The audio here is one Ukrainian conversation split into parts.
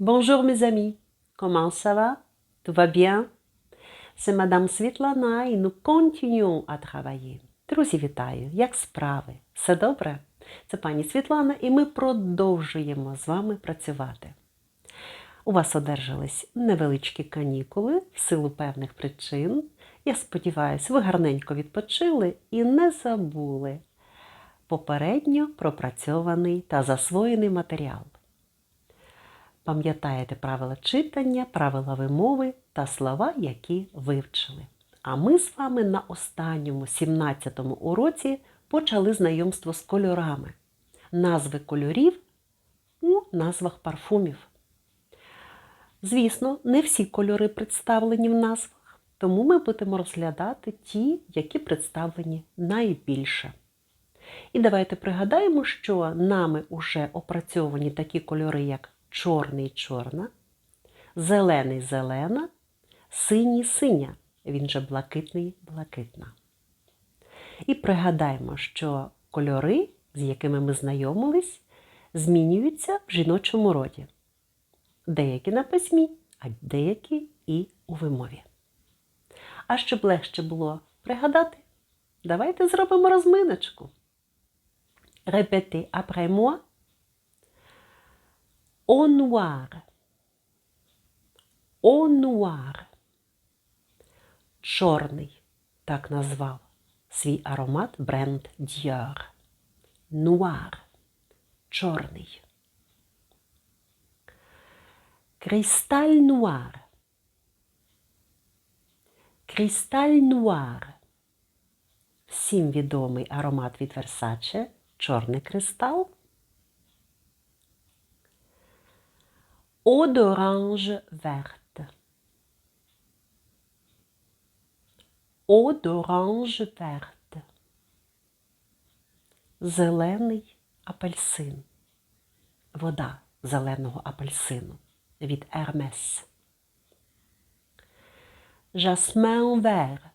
Bonjour mes amis, comment ça va? Tout va bien? C'est Madame Світлана і nous continuons à travailler. Друзі, вітаю! Як справи? Все добре? Це пані Світлана, і ми продовжуємо з вами працювати. У вас одержались невеличкі канікули в силу певних причин. Я сподіваюся, ви гарненько відпочили і не забули попередньо пропрацьований та засвоєний матеріал. Пам'ятаєте правила читання, правила вимови та слова, які вивчили. А ми з вами на останньому 17-му уроці почали знайомство з кольорами, назви кольорів у назвах парфумів. Звісно, не всі кольори представлені в назвах, тому ми будемо розглядати ті, які представлені найбільше. І давайте пригадаємо, що нами вже опрацьовані такі кольори, як чорний чорна, зелений зелена, синій синя, він же блакитний блакитна. І пригадаємо, що кольори, з якими ми знайомились, змінюються в жіночому роді. Деякі на письмі, а деякі і у вимові. А щоб легше було пригадати, давайте зробимо розминочку. Répétez après moi. Au noir. Au noir. Чорний, так назвав свій аромат бренд Dior. Noir. Чорний. Кристаль нуар. Кристаль нуар. Всім відомий аромат від Versace – чорний кристал. Eau d'orange verte. Eau d'orange verte. Зелений апельсин. Вода зеленого апельсину від Hermès. Jasmin vert.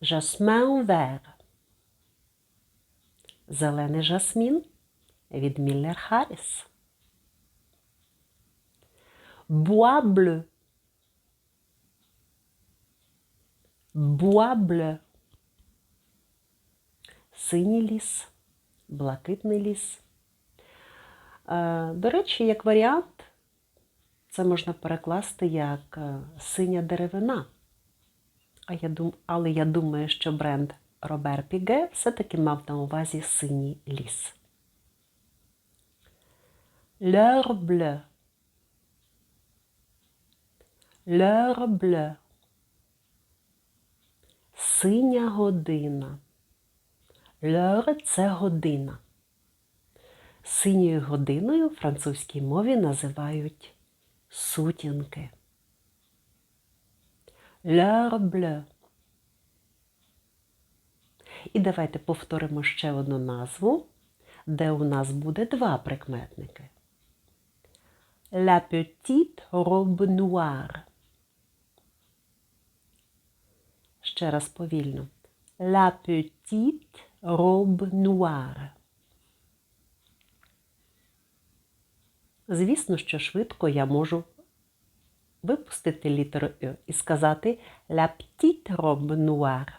Jasmin vert. Зелений жасмін від Міллер Харріс. Bois bleu. Bois bleu. Синій ліс, блакитний ліс. Е, До речі, як варіант, це можна перекласти як е, синя деревина. А я дум... Але я думаю, що бренд Робер Піге все-таки мав на увазі синій ліс. L'heure bleue. Bleue. Синя година. L'heure – це година. Синьою годиною в французькій мові називають сутінки. Bleue. І давайте повторимо ще одну назву, де у нас буде два прикметники. La petite robe noire. Ще раз повільно. La petite robe noire. Звісно, що швидко я можу випустити літеру Ю і сказати La petite robe noire.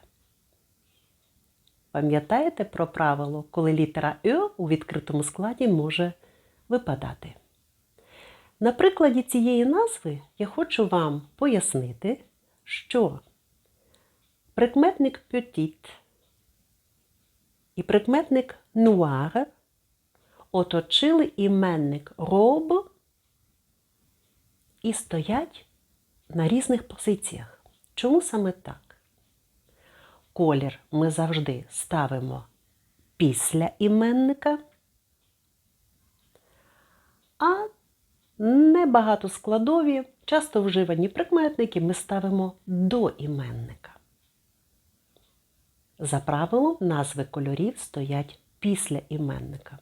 Пам'ятаєте про правило, коли літера Ю у відкритому складі може випадати? На прикладі цієї назви я хочу вам пояснити, що прикметник petit і прикметник noir оточили іменник роб і стоять на різних позиціях. Чому саме так? Колір ми завжди ставимо після іменника, а небагатоскладові, часто вживані прикметники ми ставимо до іменника. За правилом, назви кольорів стоять після іменника.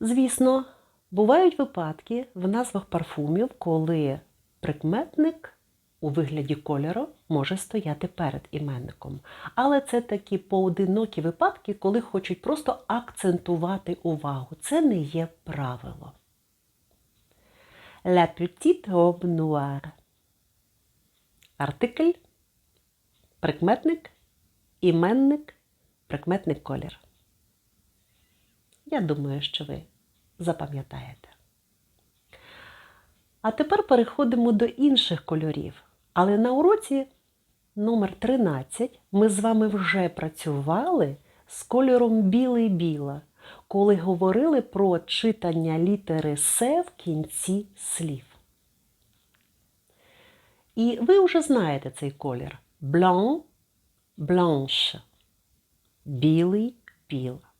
Звісно, бувають випадки в назвах парфумів, коли прикметник у вигляді кольору може стояти перед іменником. Але це такі поодинокі випадки, коли хочуть просто акцентувати увагу. Це не є правило. La petite robe noire. Артикль, прикметник, іменник, прикметник колір. Я думаю, що ви запам'ятаєте. А тепер переходимо до інших кольорів. Але на уроці номер 13 ми з вами вже працювали з кольором білий-біла, коли говорили про читання літери С в кінці слів. І ви вже знаєте цей колір blanc, blanche, білий, біла.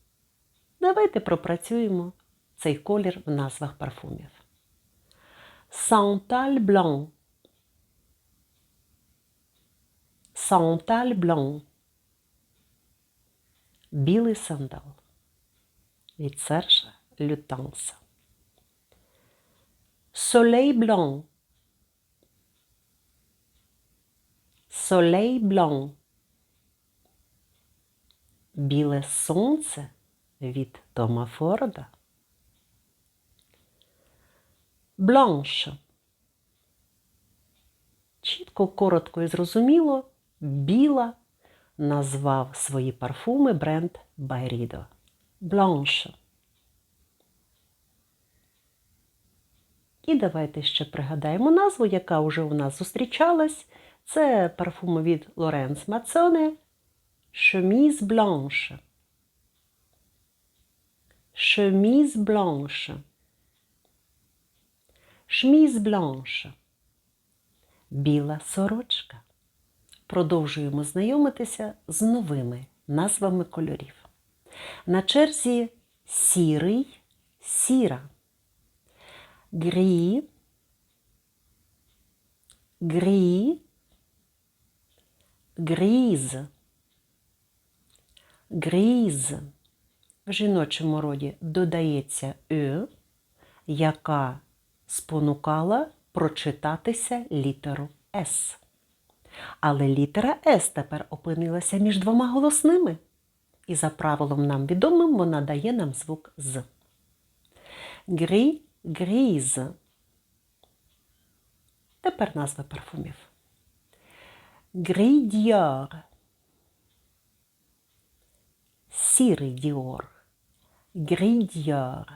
Давайте пропрацюємо цей колір в назвах парфумів. Santal blanc. Santal blanc. Білий сандал. Від Сержа Лютанса. Soleil blanc. Soleil blanc. Біле сонце від Тома Форда. Бланш. Чітко, коротко і зрозуміло, біла назвав свої парфуми бренд Байрідо. Бланш. І давайте ще пригадаємо назву, яка вже у нас зустрічалась. Це парфуми від Лоренс Мацоне Chemise Blanche. Chemise Blanche. Шміз бланше. Біла сорочка. Продовжуємо знайомитися з новими назвами кольорів. На черзі сірий, сіра, грі, грі, гріз, гріз. В жіночому роді додається «ю», яка спонукала прочитатися літеру С. Але літера С тепер опинилася між двома голосними. І за правилом нам відомим вона дає нам звук з. Грі, гріз. Тепер назва парфумів. Грі Діор. Сірий Діор. Грі Діор.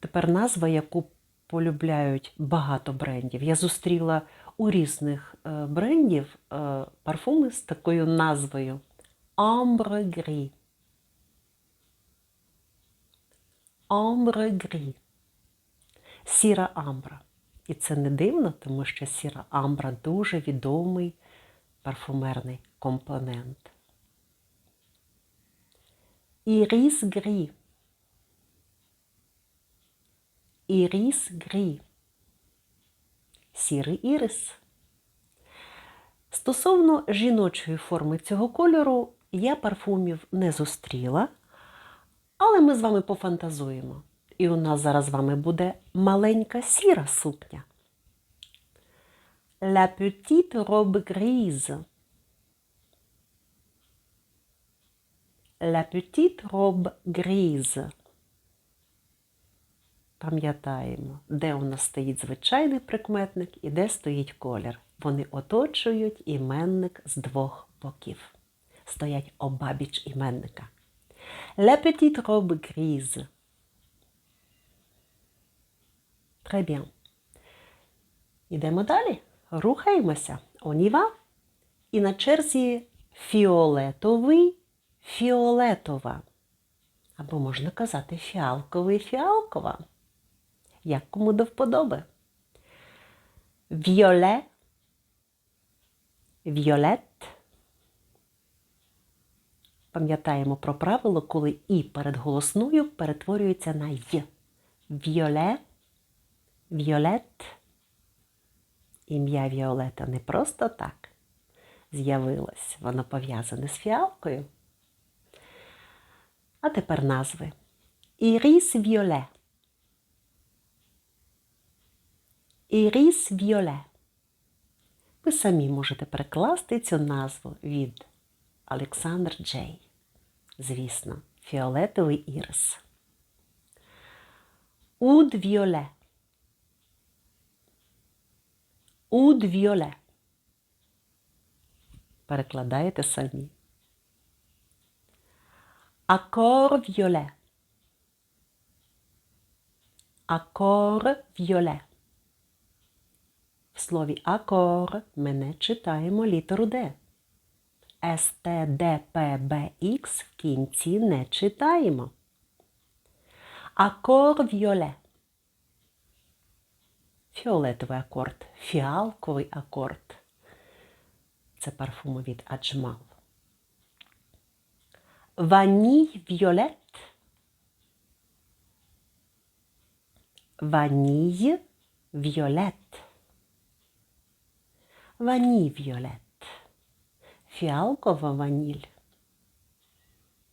Тепер назва, яку полюбляють багато брендів. Я зустріла у різних е, брендів е, парфуми з такою назвою Ambre Gris. Ambre Gris. Сіра амбра. І це не дивно, тому що сіра амбра дуже відомий парфумерний компонент. Іріс Грі. Іріс грі. Сірий ірис. Стосовно жіночої форми цього кольору я парфумів не зустріла, але ми з вами пофантазуємо. І у нас зараз з вами буде маленька сіра сукня. La petite robe grise. La petite robe grise. Пам'ятаємо, де у нас стоїть звичайний прикметник і де стоїть колір. Вони оточують іменник з двох боків. Стоять обабіч іменника. La petite robe grise. Très bien. Ідемо далі. Рухаємося. Оніва. І на черзі фіолетовий, фіолетова. Або можна казати фіалковий, фіалкова як кому до вподоби. Віоле, віолет. Пам'ятаємо про правило, коли і перед голосною перетворюється на й. Віоле, віолет. Ім'я Віолета не просто так з'явилось, воно пов'язане з фіалкою. А тепер назви. Іріс Віоле. Іріс Віоле. Ви самі можете перекласти цю назву від Олександр Джей. Звісно, фіолетовий ірис. Уд Віоле. Уд Віоле. Перекладаєте самі. Акор Віоле. Акор Віоле. В слові акор ми не читаємо літеру Д. С, Т, Д, П, Б, Х в кінці не читаємо. Акор Віоле. Фіолетовий акорд, фіалковий акорд. Це парфуми від Аджмал. Ваній Віолет. Ваній Віолет. Ваній Віолет. Фіалкова ваніль.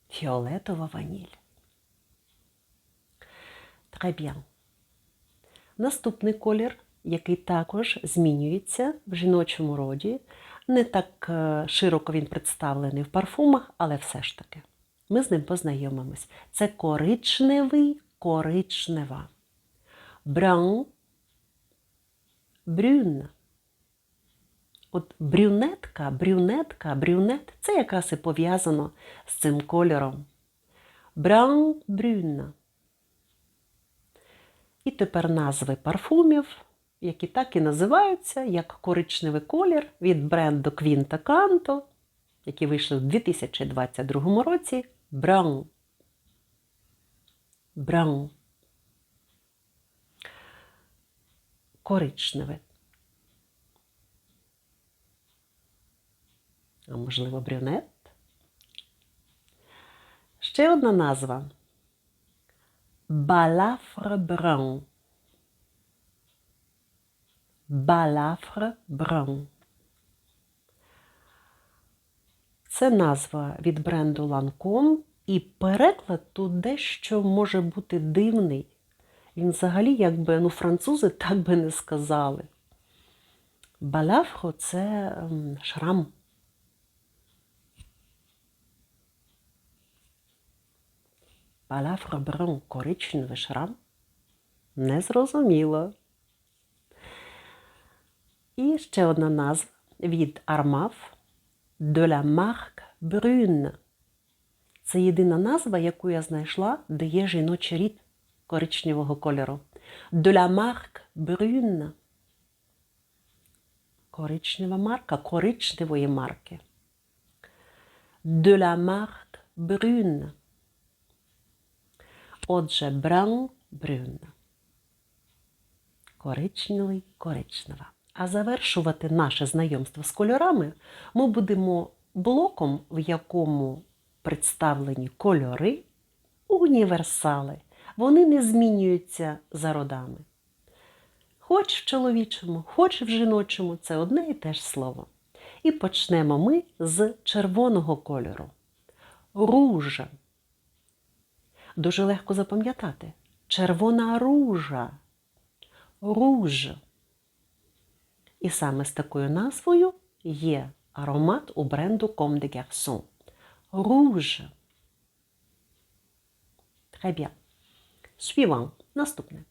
Фіолетова ваніль. Très. Наступний колір, який також змінюється в жіночому роді. Не так е, широко він представлений в парфумах, але все ж таки. Ми з ним познайомимось. Це коричневий, коричнева. Браун, брюн. От брюнетка, брюнетка, брюнет це якраз і пов'язано з цим кольором. Браун, брюн. І тепер назви парфумів, які так і називаються, як коричневий колір від бренду Quinta Canto, які вийшли в 2022 році. бран, бран. Коричневе. А можливо, брюнет. Ще е одна назва. балафре брон. Балафре бран. Це назва від бренду Lancome, і переклад тут дещо може бути дивний. Він взагалі, якби ну, французи так би не сказали. Балафро це ем, шрам. Балафро Брун коричневий шрам? Незрозуміло. І ще одна назва від Armaf de la marque Brune. Це єдина назва, яку я знайшла, де є жіночий рід коричневого кольору. De la marque Brune. Коричнева марка, коричневої марки. De la marque Brune. Отже, браун брюн. Коричневий коричнева. А завершувати наше знайомство з кольорами ми будемо блоком, в якому представлені кольори, універсали. Вони не змінюються за родами. Хоч в чоловічому, хоч в жіночому це одне і те ж слово. І почнемо ми з червоного кольору. Ружа. Дуже легко запам'ятати. Червона ружа. Руж. І саме з такою назвою є аромат у бренду Comme des Garçons. Rouge. Très bien. Suivant. Наступне.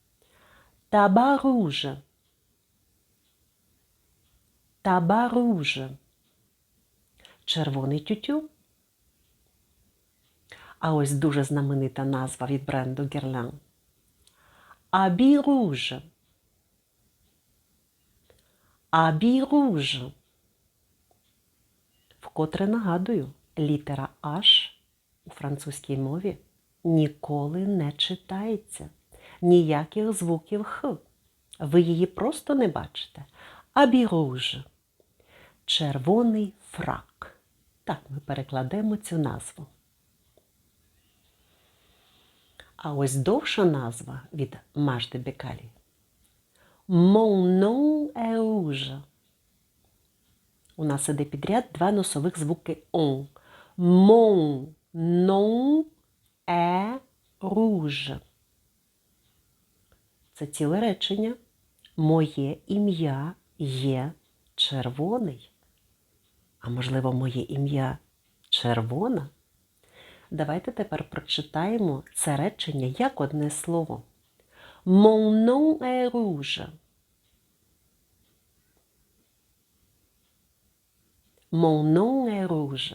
Таба руж. Таба руж. Червоний тютю. А ось дуже знаменита назва від бренду Guerlain. Абі руж. Абі руж. Вкотре нагадую, літера H у французькій мові ніколи не читається. Ніяких звуків Х. Ви її просто не бачите. Абі руж. Червоний фрак. Так ми перекладемо цю назву. А ось довша назва від Мажди Бекалі. Mon nom est. У нас іде підряд два носових звуки on. Mon nom est rouge. Це ціле речення. Моє ім'я є червоний. А можливо, моє ім'я червона? Давайте тепер прочитаємо це речення як одне слово. Mon nom est rouge. Mon nom est rouge.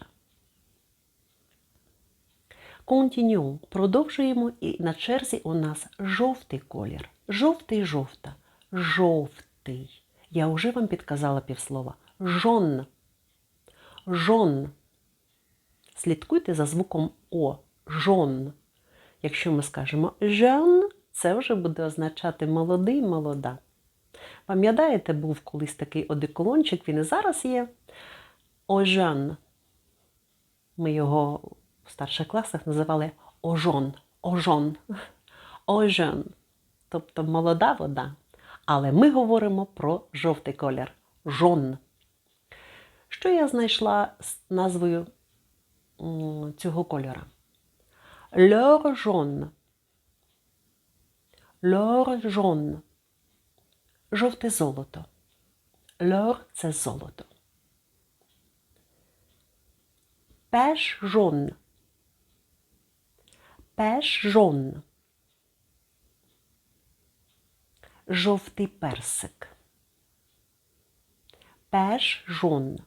Continuons. Продовжуємо і на черзі у нас жовтий колір. Жовтий жовта. Жовтий. Я вже вам підказала півслова. Жон. Жон. Слідкуйте за звуком О. Жон. Якщо ми скажемо жон, це вже буде означати молодий, молода. Пам'ятаєте, був колись такий одеколончик, він і зараз є. Ожан. Ми його в старших класах називали ожон. Ожон. Ожон. Тобто молода вода. Але ми говоримо про жовтий колір. Жон. Що я знайшла з назвою цього кольора? Льор жон. Льор жон. Жовте золото. Льор це золото. Пеш жон. Пеш жон. Жовтий персик. Пеш жон.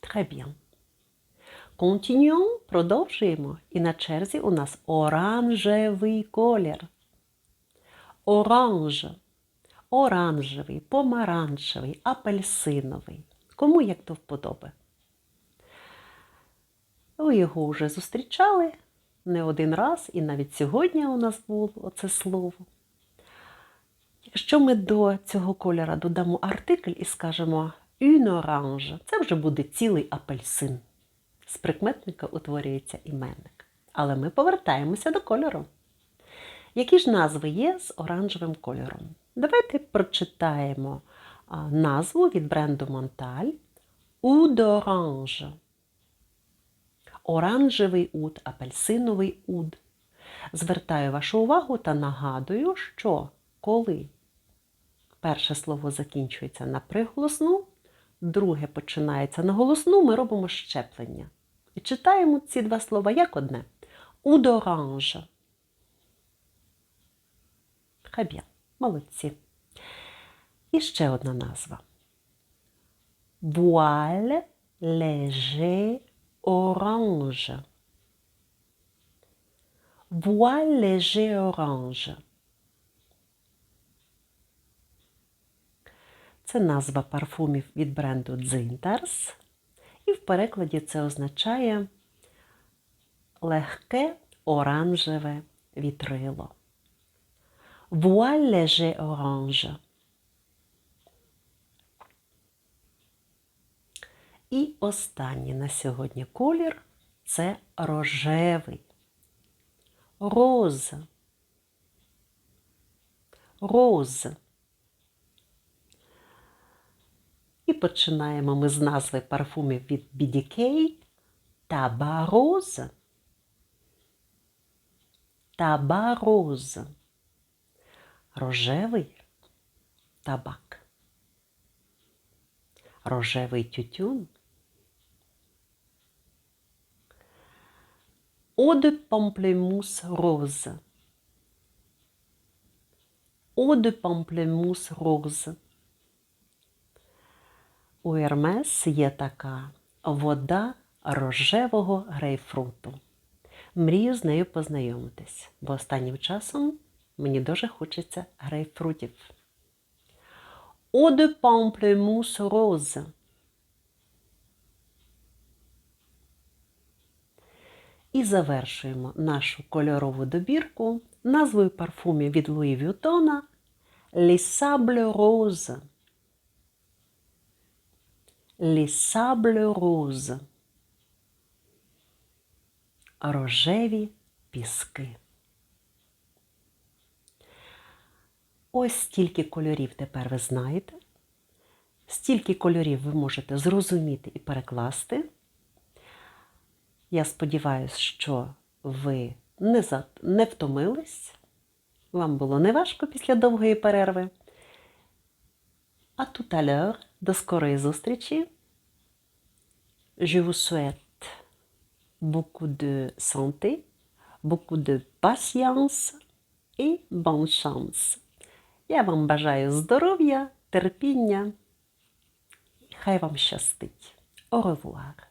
Très продовжуємо. І на черзі у нас оранжевий колір. Оранж. Оранжевий, помаранчевий, апельсиновий. Кому як то вподоби. Ви його вже зустрічали не один раз, і навіть сьогодні у нас було оце слово. Якщо ми до цього кольора додамо артикль і скажемо une orange, це вже буде цілий апельсин. З прикметника утворюється іменник. Але ми повертаємося до кольору. Які ж назви є з оранжевим кольором? Давайте прочитаємо назву від бренду Монталь Oud d'orange. Оранжевий уд, апельсиновий уд. Звертаю вашу увагу та нагадую, що коли перше слово закінчується на приголосну, друге починається на голосну, ми робимо щеплення. І читаємо ці два слова як одне. D'orange. Très. Молодці. І ще одна назва. Voile léger orange. Voile léger orange. Це назва парфумів від бренду Дзинтерс. І в перекладі це означає легке оранжеве вітрило. Voile léger orange. І останній на сьогодні колір це рожевий. Роз. Роз. І починаємо ми з назви парфумів від BDK Табароз. Табароз. Рожевий табак. Рожевий тютюн. Eau de pamplemousse rose. Eau de pamplemousse rose. У Ермес є така вода рожевого грейпфруту. Мрію з нею познайомитись, бо останнім часом мені дуже хочеться грейпфрутів. Eau de pamplemousse rose. І завершуємо нашу кольорову добірку назвою парфумів від Луї Вютона Roses. Les Sables Roses. Рожеві піски. Ось стільки кольорів тепер ви знаєте. Стільки кольорів ви можете зрозуміти і перекласти. Я сподіваюся, що ви не, за... не втомились, Вам було неважко після довгої перерви. А tout à до скорої зустрічі. Je vous souhaite beaucoup de santé, beaucoup de patience et bonne chance. Я вам бажаю здоров'я, терпіння. Хай вам щастить. Au revoir.